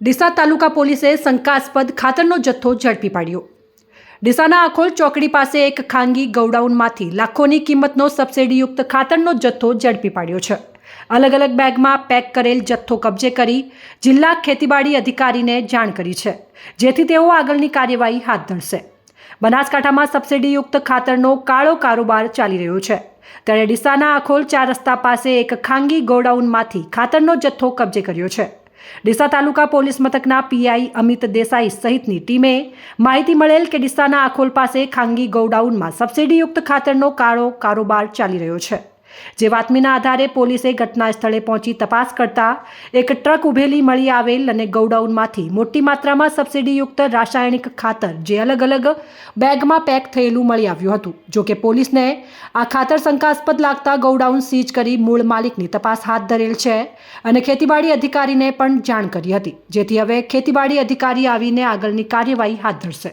ડીસા તાલુકા પોલીસે શંકાસ્પદ ખાતરનો જથ્થો ઝડપી પાડ્યો. ડીસાના આખોલ ચોકડી પાસે એક ખાનગી ગોડાઉનમાંથી લાખોની કિંમતનો સબસિડીયુક્ત ખાતરનો જથ્થો ઝડપી પાડ્યો છે. અલગ અલગ બેગમાં પેક કરેલ જથ્થો કબજે કરી જિલ્લા ખેતીવાડી અધિકારીને જાણ કરી છે, જેથી તેઓ આગળની કાર્યવાહી હાથ ધરશે. બનાસકાંઠામાં સબસિડીયુક્ત ખાતરનો કાળો કારોબાર ચાલી રહ્યો છે. ત્યારે ડીસાના આખોલ ચાર રસ્તા પાસે એક ખાનગી ગોડાઉનમાંથી ખાતરનો જથ્થો કબજે કર્યો છે. ડીસા તાલુકા પોલીસ મથકના પીઆઈ અમિત દેસાઈ સહિતની ટીમે માહિતી મળેલ કે ડીસાના આખોલ પાસે ખાનગી ગોડાઉનમાં સબસિડીયુક્ત ખાતરનો કાળો કારોબાર ચાલી રહ્યો છે. જે બાતમીના આધારે પોલીસે ઘટના સ્થળે પહોંચી તપાસ કરતા એક ટ્રક ઉભેલી મળી આવેલ અને ગોડાઉનમાંથી મોટી માત્રામાં સબસિડીયુક્ત રાસાયણિક ખાતર જે અલગ અલગ બેગમાં પેક થયેલું મળી આવ્યું હતું. જોકે પોલીસને આ ખાતર શંકાસ્પદ લાગતા ગોડાઉન સીઝ કરી મૂળ માલિકની તપાસ હાથ ધરેલ છે અને ખેતીવાડી અધિકારીને પણ જાણ કરી હતી. જેથી હવે ખેતીવાડી અધિકારી આવીને આગળની કાર્યવાહી હાથ ધરશે.